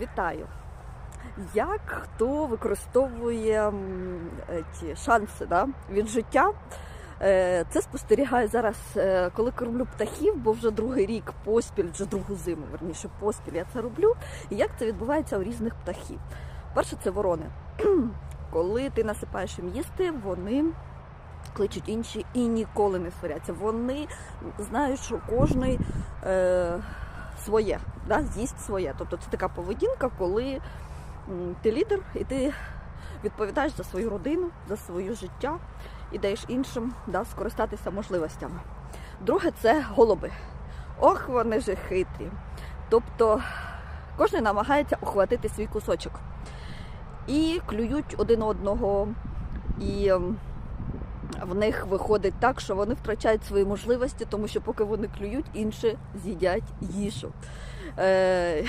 Вітаю! Як хто використовує ті шанси да, від життя? Е, Це спостерігаю зараз, е, коли кормлю птахів, бо вже другий рік поспіль, вже другу зиму, верніше поспіль я це роблю. І як це відбувається у різних птахів? Перше, це ворони. Коли ти насипаєш їм їсти, вони кличуть інші і ніколи не сваряться. Вони знають, що кожний е, своє, да, з'їсть своє. Тобто це така поведінка, коли ти лідер і ти відповідаєш за свою родину, за своє життя і даєш іншим да, скористатися можливостями. Друге це голуби. Ох, вони же хитрі. Тобто кожен намагається охватити свій кусочок. І клюють один одного. І в них виходить так, що вони втрачають свої можливості, тому що поки вони клюють, інші з'їдять їжу. Е,